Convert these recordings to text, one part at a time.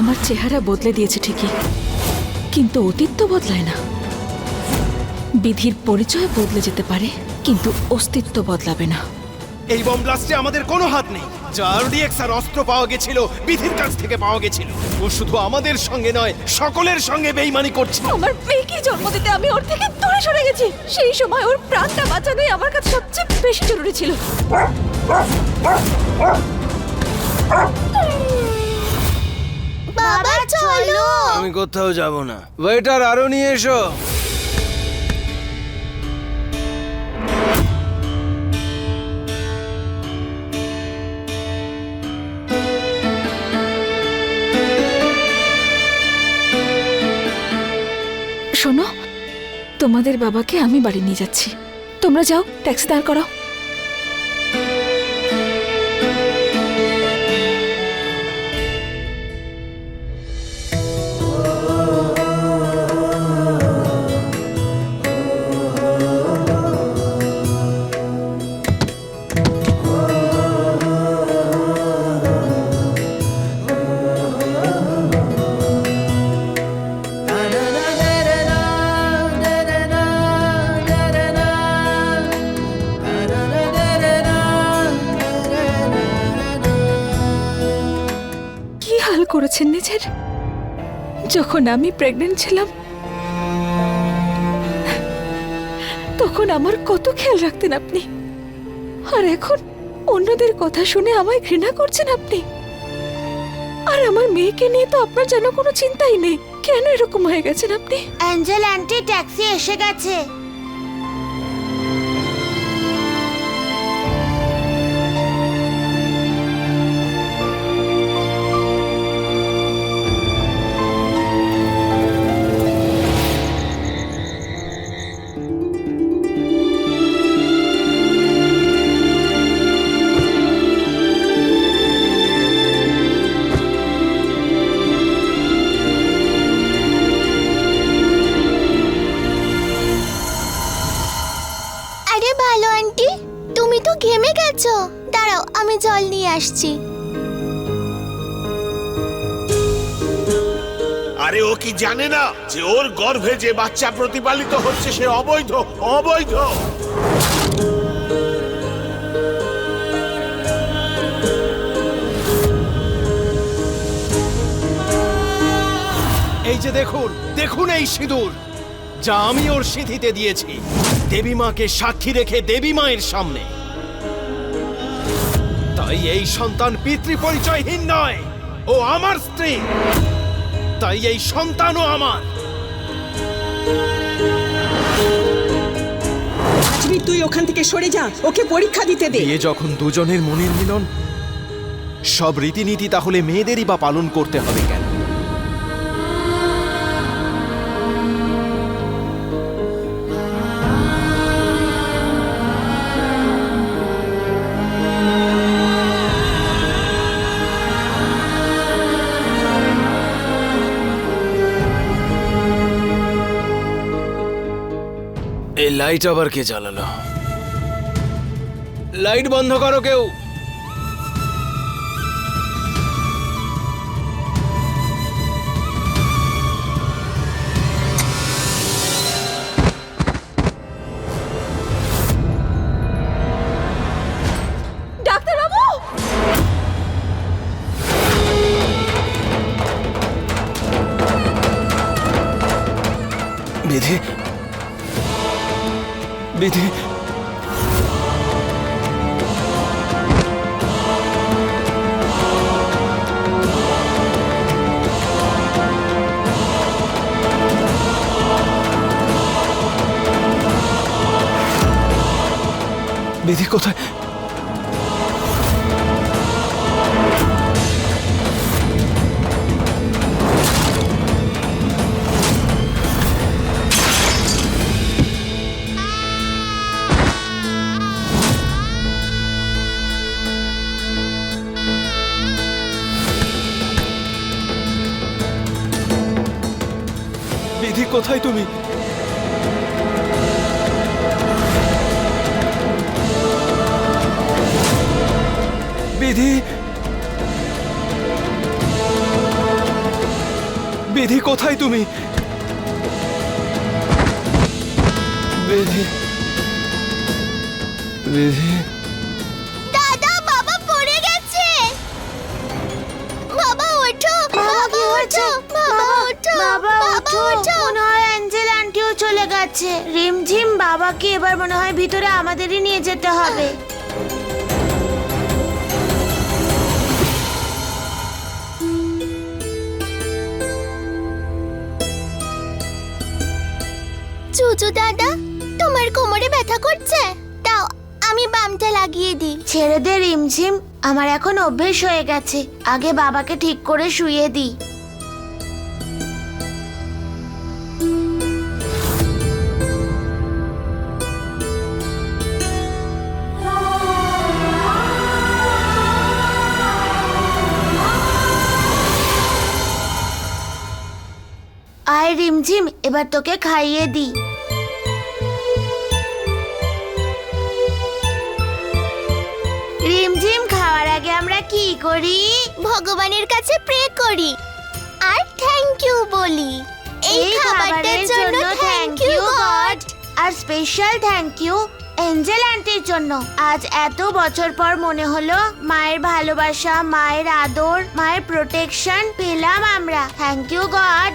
আমার চেহারা বদলে দিয়েছে ঠিকই কিন্তু অতীত তো বদলায় না। বিধির পরিচয় বদলে যেতে পারে কিন্তু অস্তিত্ব বদলাবে না। এই বম ব্লাস্টে আমাদের কোনো হাত নেই। যার আর অস্ত্র পাওয়া গেছিল বিধির কাছ থেকে পাওয়া গেছিল। ও শুধু আমাদের সঙ্গে নয় সকলের সঙ্গে বেইমানি করছে। আমার মেয়েকে জন্ম দিতে আমি ওর থেকে দূরে সরে গেছি? সেই সময় ওর প্রাণটা বাঁচানোই আমার কাছে সবচেয়ে বেশি জরুরি ছিল। বাবা চলো। আমি কোথাও যাব না। ওয়েটার আরও নিয়ে এসো। শোনো তোমাদের বাবাকে আমি বাড়ি নিয়ে যাচ্ছি। তোমরা যাও ট্যাক্সি দাঁড় করাও। যখন আমি প্রেগনেন্ট ছিলাম, তখন আমার কত খেয়াল রাখতেন আপনি। আর এখন অন্যদের কথা শুনে আমায় ঘৃণা করছেন আপনি। আর আমার মেয়েকে নিয়ে তো আপনার যেন কোনো চিন্তাই নেই। কেন এরকম হয়ে গেছেন আপনি? অ্যাঞ্জেল আন্টি, ট্যাক্সি এসে গেছে। জানে না যে ওর গর্ভে যে বাচ্চা প্রতিপালিত হচ্ছে সে অবৈধ অবৈধ। এই যে দেখুন দেখুন এই সিঁদুর, যা আমি ওর সিঁথিতে দিয়েছি। দেবী মাকে সাক্ষী রেখে দেবী মায়ের সামনে। তাই এই সন্তান পিতৃ পরিচয়হীন নয়, ও আমার স্ত্রী। তাই এই সন্তানও আমার। আজমি তুই ওখান থেকে সরে যা ওকে পরীক্ষা দিতে দে। এ যখন দুজনের মনের মিলন সব রীতিনীতি তাহলে মেয়েদেরই বা পালন করতে হবে কেন? লাইট আবার কে জ্বালালো? লাইট বন্ধ করো কেউ। ডাক্তার বাবু বিধি বিধি। বিধি কোথায়? কোথায় তুমি? বিধি? বিধি কোথায় তুমি? বিধি? বিধি? গেছে রিমঝিম বাবাকে এবার মনে হয় ভিতরে আমাদেরই নিয়ে যেতে হবে। চুচু দাদা তোমার কোমরে ব্যথা করছে? দাও আমি বামটা লাগিয়ে দিই। ছেড়ে দে রিমঝিম আমার এখন অভ্যেস হয়ে গেছে। আগে বাবাকে ঠিক করে শুয়ে দিই। রিমঝিম এবার তোকে খাইয়ে দিই। রিমঝিম খাওয়ার আগে আমরা কি করি? ভগবানের কাছে প্রে করি। আর থ্যাংক ইউ বলি। এই খাবারটার জন্য থ্যাংক ইউ গড আর স্পেশাল থ্যাংক ইউ এঞ্জেল আন্টির জন্য। আজ এত বছর পর মনে হলো মায়ের ভালোবাসা মায়ের আদর মায়ের প্রোটেকশন পেলাম আমরা। থ্যাংক ইউ গড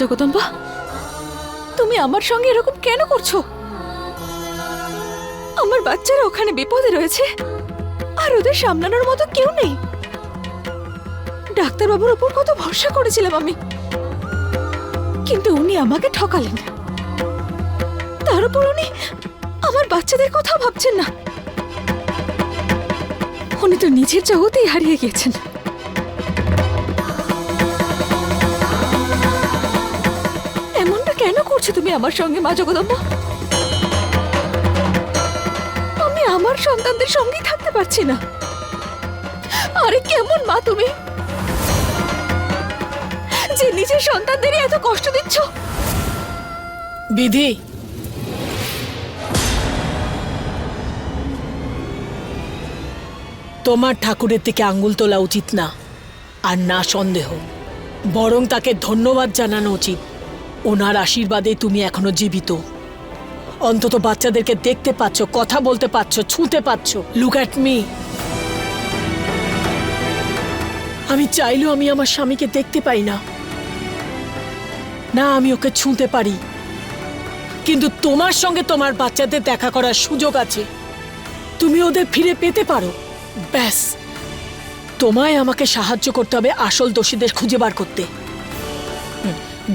জগদম্বা, তুমি আমার সঙ্গে এরকম কেন করছ? আমার বাচ্চারা ওখানে বিপদে রয়েছে, আর ওদের সামলানোর মতো কেউ নেই। ডাক্তারবাবুর উপর কত ভরসা করেছিলাম আমি। কিন্তু উনি আমাকে ঠকালেন। তার উপর উনি আমার বাচ্চাদের কথা ভাবছেন না। উনি তো নিজের জগতেই হারিয়ে গিয়েছেন। করছ তুমি আমার সঙ্গে, মা জগদম্বা? আমি আমার সন্তানদের সঙ্গেই থাকতে পারছি না। আরে কেমন মা তুমি? যে নিজের সন্তানদেরই এত কষ্ট দিচ্ছ। বিধি তোমার ঠাকুরের দিকে আঙ্গুল তোলা উচিত না, আর না সন্দেহ। বরং তাকে ধন্যবাদ জানানো উচিত। ওনার আশীর্বাদে তুমি এখনও জীবিত। অন্তত বাচ্চাদেরকে দেখতে পাচ্ছ, কথা বলতে পারছ ছুঁতে পাচ্ছ। লুক অ্যাট মি আমি চাইলেও আমি আমার স্বামীকে দেখতে পাই না। না, আমি ওকে ছুঁতে পারি। কিন্তু তোমার সঙ্গে তোমার বাচ্চাদের দেখা করার সুযোগ আছে। তুমি ওদের ফিরে পেতে পারো। ব্যাস। তোমায় আমাকে সাহায্য করতে হবে আসল দোষীদের খুঁজে বার করতে।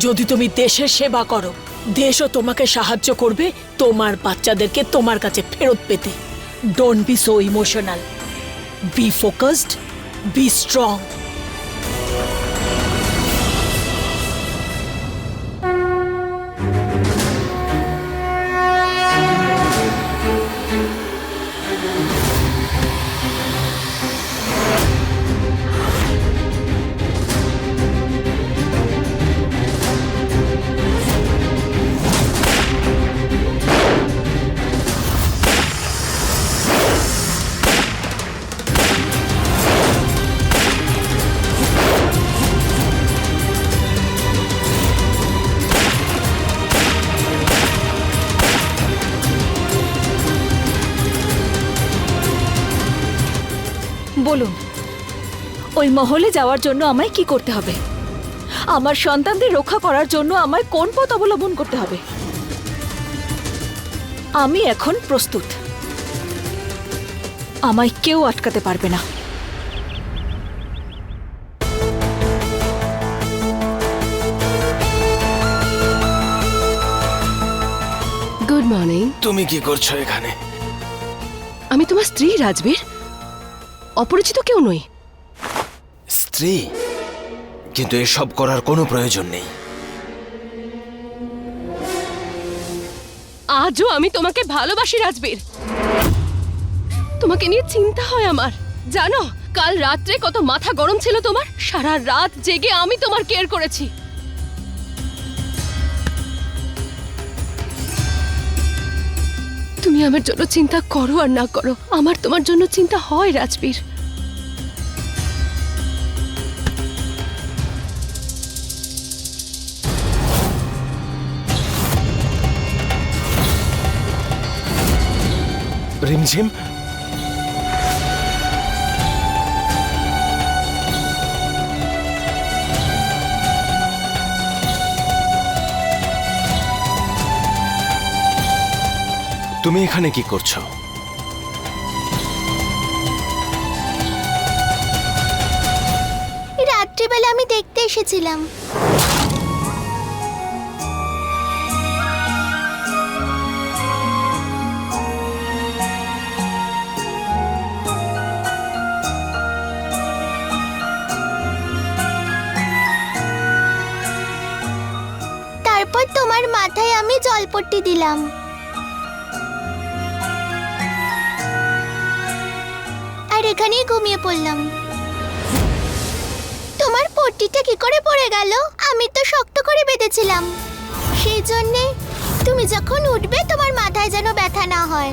যদি তুমি দেশের সেবা করো, দেশও তোমাকে সাহায্য করবে তোমার বাচ্চাদেরকে তোমার কাছে ফেরত পেতে। Don't be so emotional be focused be strong ওই মহলে যাওয়ার জন্য আমায় কি করতে হবে? আমার সন্তানদের রক্ষা করার জন্য আমায় কোন পথ অবলম্বন করতে হবে? আমি এখন প্রস্তুত। আমায় কেউ আটকাতে পারবে না। গুড মর্নিং তুমি কি করছ এখানে? আমি তোমার স্ত্রী রাজবীর। অপরিচিত কেউ নই। স্ত্রী? কিন্তু এসব করার কোনো প্রয়োজন নেই। আজও আমি তোমাকে ভালোবাসি, রাজবীর। তোমাকে নিয়ে চিন্তা হয় আমার। জানো, কাল রাত্রে কত মাথা গরম ছিল তোমার? সারা রাত জেগে আমি তোমার কেয়ার করেছি। তুমি আমার জন্য চিন্তা করো আর না করো। আমার তোমার জন্য চিন্তা হয়, রাজবীর। রিমঝিম তুমি এখানে কি করছ? রাত্রিবেলা আমি দেখতে এসেছিলাম। তোমার মাথায় আমি জলপট্টি দিলাম। আর এখানেই ঘুমিয়ে পড়লাম। তোমার পট্টিটা কি করে পড়ে গেল? আমি তো শক্ত করে বেঁধেছিলাম। সেই জন্যে তুমি যখন উঠবে, তোমার মাথায় যেন ব্যথা না হয়।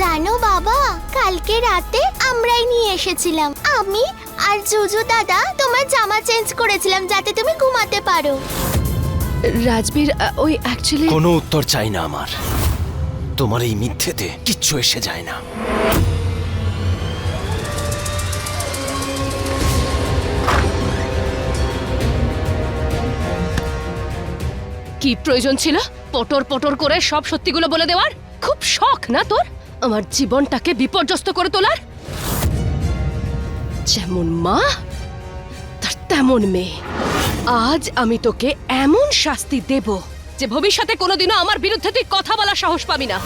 জানো বাবা কালকে রাতে আমরাই নিয়ে এসেছিলাম। আমি আর জুজু দাদা তোমার জামা চেঞ্জ করেছিলাম যাতে তুমি ঘুমাতে পারো। রাজবীর ওই অ্যাকচুয়ালি কোনো উত্তর চাই না আমার। তোমার এই মিথ্যেতে কিচ্ছু এসে যায় না। কি প্রয়োজন ছিল? পটর পটর করে সব সত্যিগুলো বলে দেওয়ার? খুব শখ না তোর? আমার জীবনটাকে বিপর্যস্ত করে তোলার? যেমন মা, তার তেমন মেয়ে। আজ আমি তোকে এমন শাস্তি দেব যে ভবিষ্যতে কোনোদিনও আমার বিরুদ্ধে তুই কথা বলার সাহস পাবি না।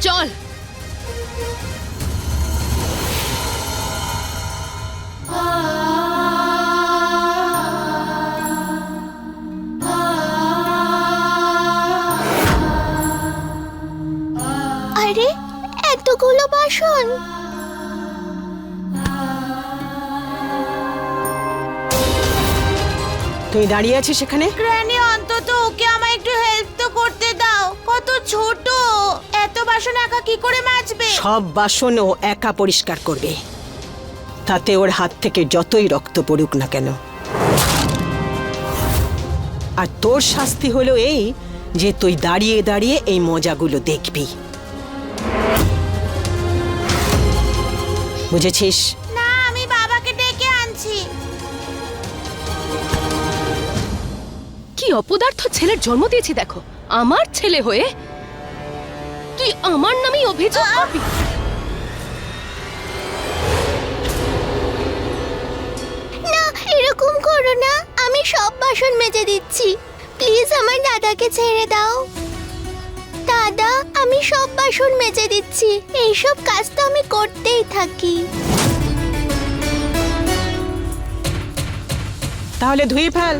চল। আরে এতগুলো বাসন? তুই দাঁড়িয়ে আছিস সেখানে? গ্র্যানি অন্তত ওকে আমায় একটু হেল্প তো করতে দাও। কত ছোট। এত বাসন একা কি করে মাজবে? সব বাসন ও একা পরিষ্কার করবে। তাতে ওর হাত থেকে যতই রক্ত পড়ুক না কেন। আর তোর শাস্তি হলো এই যে তুই দাঁড়িয়ে দাঁড়িয়ে এই মজাগুলো দেখবি। বুঝেছিস? না আমি বাবাকে ডেকে আনছি। কি অপদার্থ ছেলের জন্ম দিয়েছি দেখো। আমার ছেলে হয়ে তুই আমার নামেই অভিযোগ করবি? না এরকম করো না। আমি সব বাসন মেজে দিচ্ছি। প্লিজ আমার দাদাকে ছেড়ে দাও। দাদা, আমি সব বাসন মেজে দিচ্ছি। এইসব কাজ তো আমি করতেই থাকি। তাহলে ধুয়ে ফেল।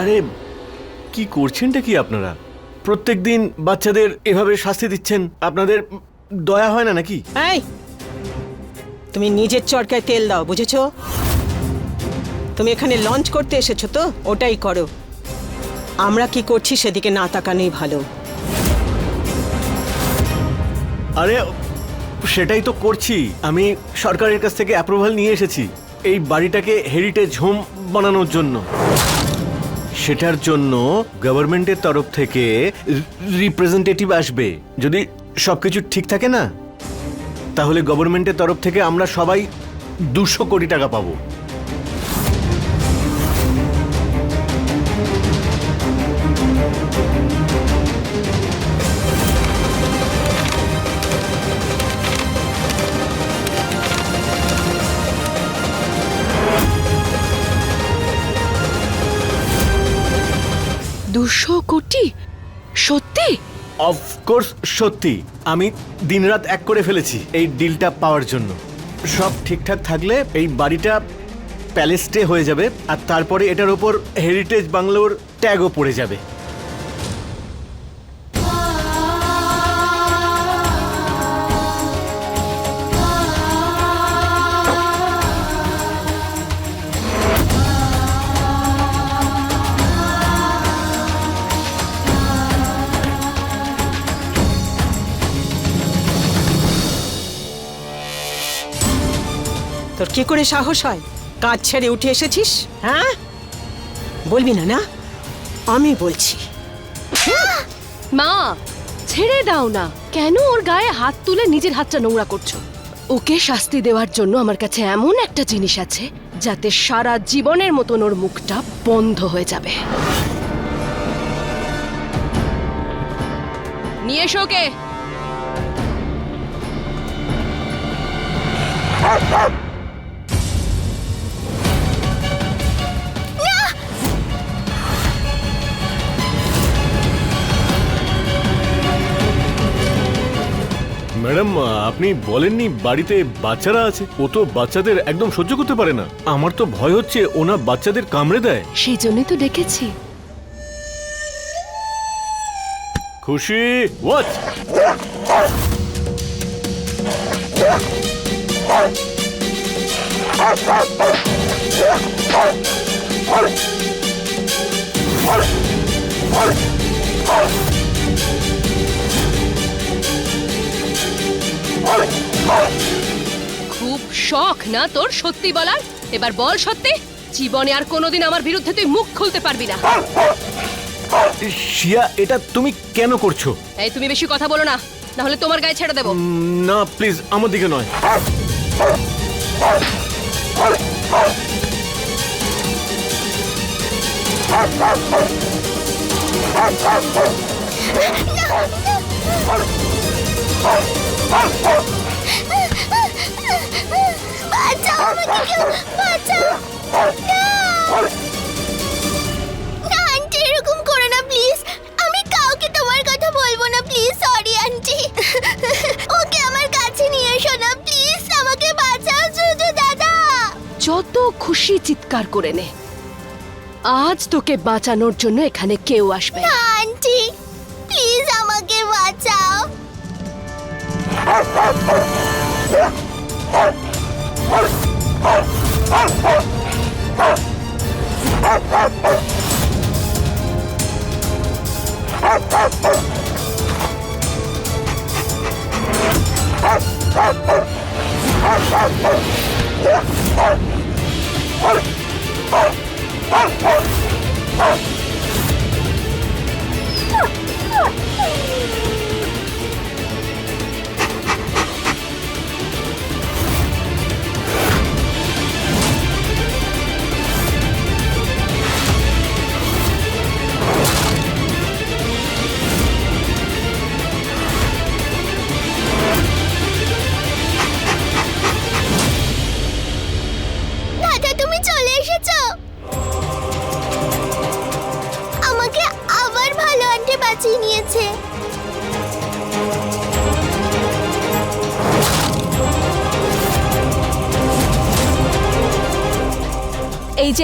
আরে কি করছেনটা কি আপনারা? প্রত্যেক দিন বাচ্চাদের এভাবে শাস্তি দিচ্ছেন? আপনাদের দয়া হয় না নাকি? এই তুমি নিজের চরকায় তেল দাও বুঝেছ? তুমি এখানে লঞ্চ করতে এসেছ তো? ওটাই করো। আমরা কি করছি সেদিকে না তাকানোই ভালো। আরে সেটাই তো করছি। আমি সরকারের কাছ থেকে অ্যাপ্রুভাল নিয়ে এসেছি। এই বাড়িটাকে হেরিটেজ হোম বানানোর জন্য। সেটার জন্য গভর্নমেন্টের তরফ থেকে রিপ্রেজেন্টেটিভ আসবে। যদি সবকিছু ঠিক থাকে না, তাহলে গভর্নমেন্টের তরফ থেকে আমরা সবাই দুশো কোটি টাকা পাবো। দুশো কোটি? সত্যি? অফকোর্স সত্যি। আমি দিনরাত এক করে ফেলেছি এই ডিলটা পাওয়ার জন্য। সব ঠিকঠাক থাকলে এই বাড়িটা প্যালেস্টে হয়ে যাবে আর তারপরে এটার ওপর হেরিটেজ বাংলোর ট্যাগও পড়ে যাবে। তোর কি করে সাহস হয়? কাজ ছেড়ে উঠে এসেছিস হ্যাঁ? বলবি না না? আমি বলছি। মা, ছেড়ে দাও না। কেন ওর গায়ে হাত তুলে নিজের হাতটা নোংরা করছ? ওকে শাস্তি দেওয়ার জন্য আমার কাছে এমন একটা জিনিস আছে, যাতে সারা জীবনের মতন ওর মুখটা বন্ধ হয়ে যাবে। নিয়ে এসো ওকে। ম্যাডাম আপনি বলেননি বাড়িতে বাচ্চারা আছে। ও তো বাচ্চাদের একদম সহ্য করতে পারে না। আমার তো ভয় হচ্ছে ওনা বাচ্চাদের কামড়ে দেয়। সেই জন্যই তো ডেকেছি। খুশি? ওয়াচ খুব শখ না তোর? সত্যি বলার? এবার বল সত্যি জীবনে আর কোনোদিন আমার বিরুদ্ধে তুই মুখ খুলতে পারবি না। শিয়া এটা তুমি কেন করছ? এই তুমি বেশি কথা বলো না না হলে তোমার গায়ে ছেড়ে দেবো। না প্লিজ আমার দিকে নয়। বাঁচাও আমাকে কেউ বাঁচাও। না। আন্টি এরকম করো না প্লিজ। আমি কাউকে তোমার কথা বলব না প্লিজ সরি আন্টি। ওকে আমার কাছে নিয়ে এসো না প্লিজ আমাকে বাঁচাও শুধু দাদা। যত খুশি চিৎকার করে নে। আজ তোকে বাঁচানোর জন্য এখানে কেউ আসবে। না আন্টি প্লিজ আমাকে বাঁচাও। দাদা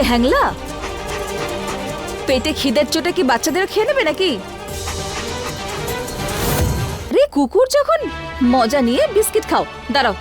হ্যাংলা? পেটে খিদের চোটে কি বাচ্চাদের খেয়ে নেবে নাকি? রে কুকুর যখন মজা নিয়ে বিস্কিট খাও, দাঁড়াও।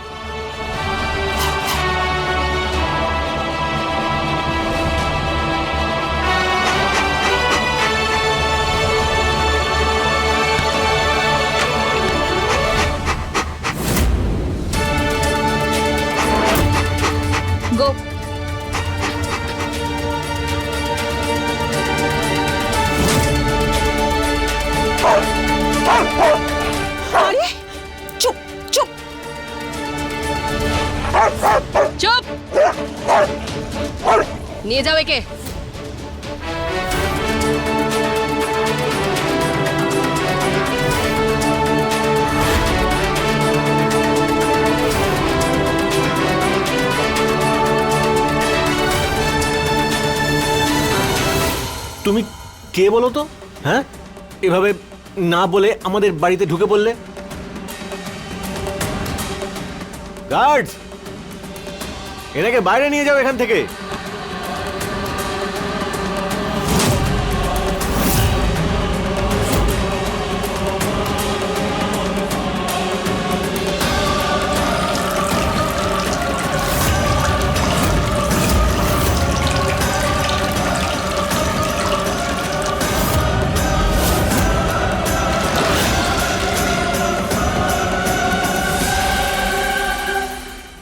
চুপ। নিয়ে যাও একে। তুমি কে বলো তো? হ্যাঁ? এভাবে না বলে আমাদের বাড়িতে ঢুকে পড়লে? গার্ড এনাকে বাইরে নিয়ে যাও এখান থেকে।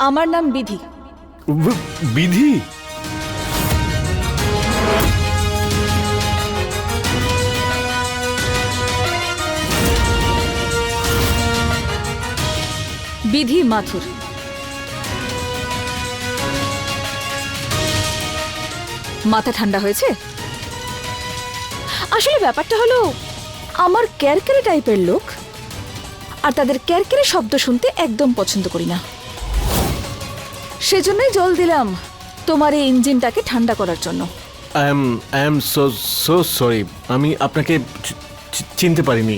আমার নাম বিধি। বিধি? বিধি মাথুর। মাথা ঠান্ডা হয়েছে? আসলে ব্যাপারটা হলো, আমার ক্যারকেরে টাইপের লোক, আর তাদের ক্যারকেরে শব্দ শুনতে একদম পছন্দ করি না। সেজন্যই জল দিলাম। তোমার এই ইঞ্জিনটাকে ঠান্ডা করার জন্য। I am I am so so sorry আমি আপনাকে চিনতে পারিনি।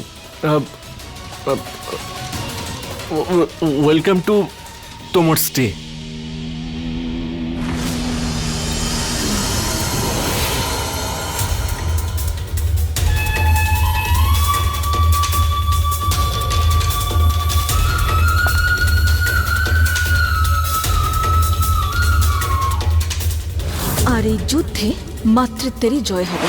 ওয়েলকাম টু তোমার স্টে মাতৃত্বেরই জয় হবে।